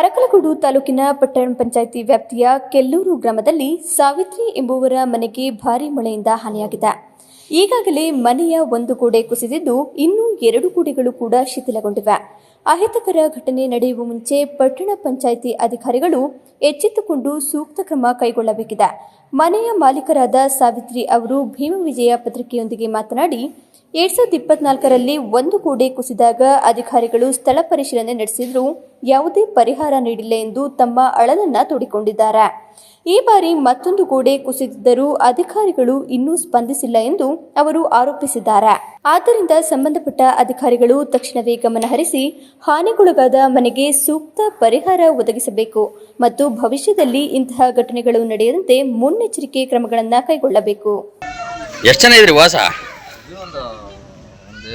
ಅರಳಗೋಡು ತಾಲೂಕಿನ ಪಟ್ಟಣ ಪಂಚಾಯಿತಿ ವ್ಯಾಪ್ತಿಯ ಕೆಲ್ಲೂರು ಗ್ರಾಮದಲ್ಲಿ ಸಾವಿತ್ರಿ ಎಂಬುವರ ಮನೆಗೆ ಭಾರಿ ಮಳೆಯಿಂದ ಹಾನಿಯಾಗಿದೆ. ಈಗಾಗಲೇ ಮನೆಯ ಒಂದು ಗೋಡೆ ಕುಸಿದಿದ್ದು ಇನ್ನೂ ಎರಡು ಗೋಡೆಗಳು ಕೂಡ ಶಿಥಿಲಗೊಂಡಿವೆ. ಅಹಿತಕರ ಘಟನೆ ನಡೆಯುವ ಮುಂಚೆ ಪಟ್ಟಣ ಪಂಚಾಯಿತಿ ಅಧಿಕಾರಿಗಳು ಎಚ್ಚೆತ್ತುಕೊಂಡು ಸೂಕ್ತ ಕ್ರಮ ಕೈಗೊಳ್ಳಬೇಕಿದೆ. ಮನೆಯ ಮಾಲೀಕರಾದ ಸಾವಿತ್ರಿ ಅವರು ಭೀಮವಿಜಯ ಪತ್ರಿಕೆಯೊಂದಿಗೆ ಮಾತನಾಡಿ ಎರಡ್ ಸಾವಿರದ ಇಪ್ಪತ್ನಾಲ್ಕರಲ್ಲಿ ಒಂದು ಗೋಡೆ ಕುಸಿದಾಗ ಅಧಿಕಾರಿಗಳು ಸ್ಥಳ ಪರಿಶೀಲನೆ ನಡೆಸಿದರೂ ಯಾವುದೇ ಪರಿಹಾರ ನೀಡಿಲ್ಲ ಎಂದು ತಮ್ಮ ಅಳಲನ್ನ ತೋಡಿಕೊಂಡಿದ್ದಾರೆ. ಈ ಬಾರಿ ಮತ್ತೊಂದು ಗೋಡೆ ಕುಸಿದಿದ್ದರೂ ಅಧಿಕಾರಿಗಳು ಇನ್ನೂ ಸ್ಪಂದಿಸಿಲ್ಲ ಎಂದು ಅವರು ಆರೋಪಿಸಿದ್ದಾರೆ. ಆದ್ದರಿಂದ ಸಂಬಂಧಪಟ್ಟ ಅಧಿಕಾರಿಗಳು ತಕ್ಷಣವೇ ಗಮನಹರಿಸಿ ಹಾನಿಗೊಳಗಾದ ಮನೆಗೆ ಸೂಕ್ತ ಪರಿಹಾರ ಒದಗಿಸಬೇಕು ಮತ್ತು ಭವಿಷ್ಯದಲ್ಲಿ ಇಂತಹ ಘಟನೆಗಳು ನಡೆಯದಂತೆ ಮುನ್ನೆಚ್ಚರಿಕೆ ಕ್ರಮಗಳನ್ನು ಕೈಗೊಳ್ಳಬೇಕು. ಎಷ್ಟು ಜನ ಇದ್ರಿ ಒಂದು ಒಂದು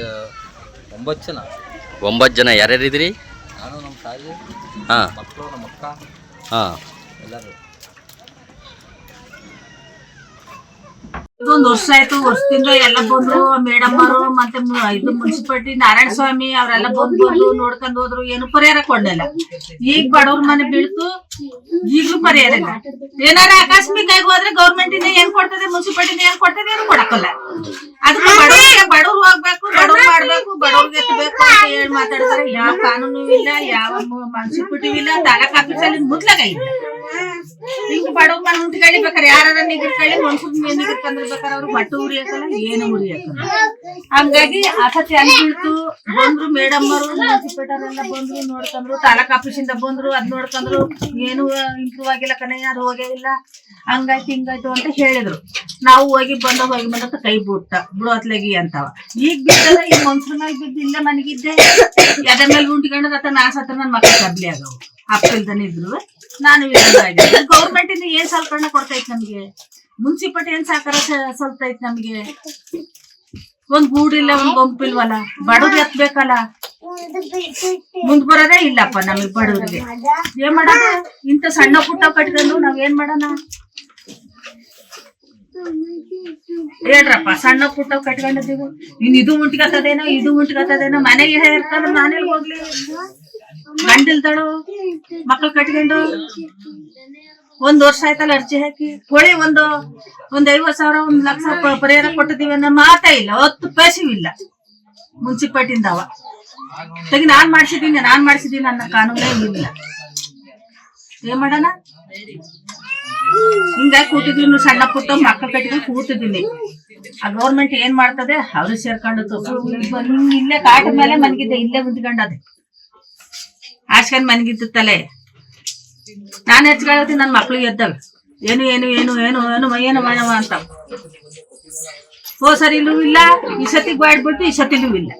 ಒಂಬತ್ತು ಜನ. ಒಂಬತ್ತು ಜನ ಯಾರ್ಯಾರು ಇದ್ರಿ ನಾನು ನಮ್ಮ ತಾಯಿ ಹಾಂ. ಮಕ್ಕಳು ನಮ್ಮ ಅಕ್ಕ ಹಾಂ. ಎಲ್ಲರೂ. ಇದೊಂದು ವರ್ಷ ಆಯ್ತು ವರ್ಷದಿಂದ ಎಲ್ಲ ಬಂದ್ರು. ಮೇಡಮ್ ಅವರು ಮತ್ತೆ ಇದು ಮುನ್ಸಿಪಾಲಿಟಿ ನಾರಾಯಣ ಸ್ವಾಮಿ ಅವರೆಲ್ಲ ಬಂದು ಬಂದು ನೋಡ್ಕೊಂಡ್ ಹೋದ್ರು. ಏನು ಪರಿಹಾರ ಕೊಡಲಿಲ್ಲ. ಈಗ ಬಡವ್ರ ಮನೆ ಬೀಳ್ತು. ಈಗಲೂ ಪರಿಹಾರ ಇಲ್ಲ. ಏನಾರ ಆಕಸ್ಮಿಕ ಆಗಿ ಹೋದ್ರೆ ಗೌರ್ಮೆಂಟ್ ಇಂದ ಏನ್ ಕೊಡ್ತದೆ ಮುನ್ಸಿಪಾಲಿಟಿ ಏನ್ ಕೊಡ್ತದೆ ಏನು ಕೊಡಕ್ಕಲ್ಲ ಅದಕ್ಕೆ ಬಡವ್ರಿಗೆ ಬಡವ್ರು ಹೋಗ್ಬೇಕು ಬಡವ್ರು ಮಾಡ್ಬೇಕು ಬಡವ್ರಿಗೆ ಎತ್ತಬೇಕು ಅಂತ ಹೇಳಿ ಮಾತಾಡ್ತಾರೆ. ಯಾವ ಕಾನೂನು ಇಲ್ಲ ಯಾವ ಮುನ್ಸಿಪಾಲಿಟಿ ಇಲ್ಲ ತಾಲೂಕ್ ಆಫೀಸಲ್ಲಿ ಮುದ್ಲಾಗ ಇಲ್ಲ ಹಿಂಗ್ ಬಡವ್ರ ಮನೆ ಮುಂದೆ ಕಳಿಬೇಕಾರೆ ಯಾರ ನಿಗರ್ ಕಳಿ ಮೇನ್ ಅವ್ರು ಬಟ್ಟೆ ಉರಿಯಕಲ್ಲ, ಏನು ಉರಿಯಕಲ್ಲ. ಹಂಗಾಗಿ ಆಸತಿ ಅನ್ಬಿಡ್ತು ಬಂದ್ರು ಮೇಡಮ್ ಅವರು ಮುನ್ಸಿಪೇಟರೆಲ್ಲ ಬಂದ್ರು ನೋಡ್ಕೊಂಡ್ರು ತಾಲೂಕ್ ಆಫೀಸಿಂದ ಬಂದ್ರು, ಅದ್ ನೋಡ್ಕೊಂಡ್ರು ಏನು ಇಂಪ್ರೂವ್ ಆಗಿಲ್ಲ ಕಣೆ ಯಾರು ಹೋಗೇ ಇಲ್ಲ. ಹಂಗಾಯ್ತು, ಹಿಂಗಾಯ್ತು ಅಂತ ಹೇಳಿದ್ರು. ನಾವು ಹೋಗಿ ಬಂದ ಹೋಗಿ ಬಂದ ಕೈ ಬಿಟ್ಟ ಬಿಡೋತ್ಲಗಿ ಅಂತವ. ಈಗ ಬಿದ್ದಲ್ಲ, ಈಗ ಮನ್ಸರ್ ಮೇಲೆ ಬಿದ್ದಿಂದ ಇಲ್ಲೇ ಮನಗಿದ್ದೆ. ಎದ ಮೇಲೆ ಉಂಟ್ಕೊಂಡ್ರೆ ಅಥವಾ ನಾ ಹತ್ರ ನನ್ ಮಕ್ಳು ಕಬ್ಲಿ ಆಗವು. ಅಪ್ಪಿಲ್ದನೆ ಇದ್ರು. ನಾನು ಗೌರ್ಮೆಂಟ್ ಇಂದ ಏನ್ ಸಲ್ಕರಣೆ ಕೊಡ್ತೈತ್ ನಮ್ಗೆ? ಮುನ್ಸಿಪಾಲ್ಟಿ ಏನ್ ಸಹಕಾರ ಸಲ್ತೈತ್ ನಮ್ಗೆ? ಒಂದ್ ಗೂಡಿಲ್ಲ ಒಂದ್ ಗೊಂಪಿಲ್ವಲ್ಲ ಬಡವ್ರು ಎತ್ಬೇಕಲ್ಲ? ಮುಂದ್ ಬರೋದೇ ಇಲ್ಲಪ್ಪ ನಮಗ್ ಬಡವ್ರಿಗೆ. ಏನ್ ಮಾಡೋಣ ಇಂತ ಸಣ್ಣ ಪುಟ್ಟ ಕಟ್ಕೊಂಡು ನಾವ್ ಏನ್ ಮಾಡೋಣ? ಹೇಳ್ರಪ್ಪ, ಸಣ್ಣ ಪುಟ್ಟ ಕಟ್ಕೊಂಡಿದ್ದೀವಿ. ಇನ್ ಇದು ಉಂಟ್ಕತ್ತದೇನೋ ಇದು ಉಂಟ್ಕತ್ತದೇನೋ, ಮನೆಗೆ ಹೇಳ್ತಾರ ಮನೇಲಿ ಹೋಗ್ಲಿ. ಗಂಡಿಲ್ದಳು, ಮಕ್ಳು ಕಟ್ಕೊಂಡು ಒಂದ್ ವರ್ಷ ಆಯ್ತಲ್ಲ ಅರ್ಜಿ ಹಾಕಿ? ಕೋಳಿ ಒಂದು, ಒಂದ್ ಐವತ್ ಸಾವಿರ, ಒಂದ್ ಲಕ್ಷ ಪರಿಹಾರ ಕೊಟ್ಟಿದೀವಿ ಅನ್ನೋ ಮಾತೇ ಇಲ್ಲ ಹತ್ತು ಪೈಸೆಯೂ ಇಲ್ಲ ಮುನ್ಸಿಪಾಲ್ಟಿಂದವ. ತೆಗಿ ನಾನ್ ಮಾಡ್ಸಿದೀನಿ ನಾನ್ ಮಾಡ್ಸಿದೀನಿ ಅನ್ನೋ ಕಾನೂನೇ ಇಲ್ಲ. ಏನ್ ಮಾಡೋಣ? ಹಿಂಗಾಗಿ ಕೂತಿದೀನಿ ಸಣ್ಣ ಪುಟ್ಟ ಮಕ್ಕಳು ಕಟ್ಟಿದ್ವಿ ಕೂತಿದ್ದೀನಿ. ಆ ಗೌರ್ಮೆಂಟ್ ಏನ್ ಮಾಡ್ತದೆ? ಅವ್ರಿಗೆ ಸೇರ್ಕೊಂಡು ಇಲ್ಲೇ ಕಾಟ ಮೇಲೆ ಮನ್ಗಿದ್ದೆ, ಇಲ್ಲೇ ಮುಂದ್ಕೊಂಡದೆ ಆಸ್ಕೊಂಡ್ ಮನ್ಗಿದ್ದು ತಲೆ. ನಾನು ಹೆಚ್ಚಿಗೆ ನನ್ನ ಮಕ್ಳಿಗೆ ಎದ್ದವೆ ಏನು ಏನು ಏನು ಏನು ಏನು ಏನು ಮಾಡವ ಅಂತ. ಓ ಸರಿ, ಇಲ್ಲೂ ಇಲ್ಲ. ಈ ಸತಿ ಬಾಡ್ಬಿಟ್ಟು ಈ ಸತಿಲೂ ಇಲ್ಲ.